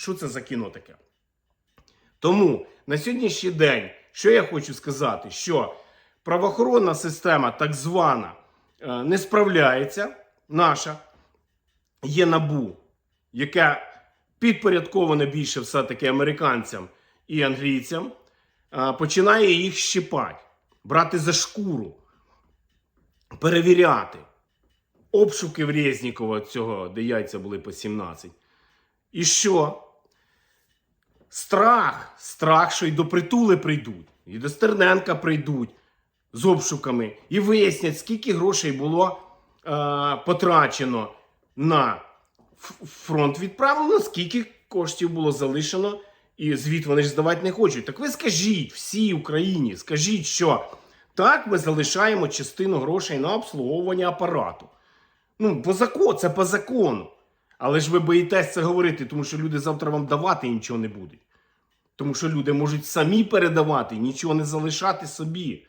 що це за кіно таке. Тому на сьогоднішній день, що я хочу сказати, що правоохоронна система, так звана, е, не справляється, наша, є набу, яке підпорядковане більше все-таки американцям і англійцям, е, починає їх щипати, брати за шкуру, перевіряти. Обшуки в Резнікова цього, де яйця були по 17. І що? Страх, страх, що й до притули прийдуть, і до Стерненка прийдуть з обшуками і вияснять, скільки грошей було е, потрачено на фронт відправлено, скільки коштів було залишено, і звіт вони ж здавати не хочуть. Так ви скажіть всій Україні, скажіть, що так ми залишаємо частину грошей на обслуговування апарату. Ну, по закону, це по закону. Але ж ви боїтесь це говорити, тому що люди завтра вам давати нічого не будуть. Тому що люди можуть самі передавати, нічого не залишати собі.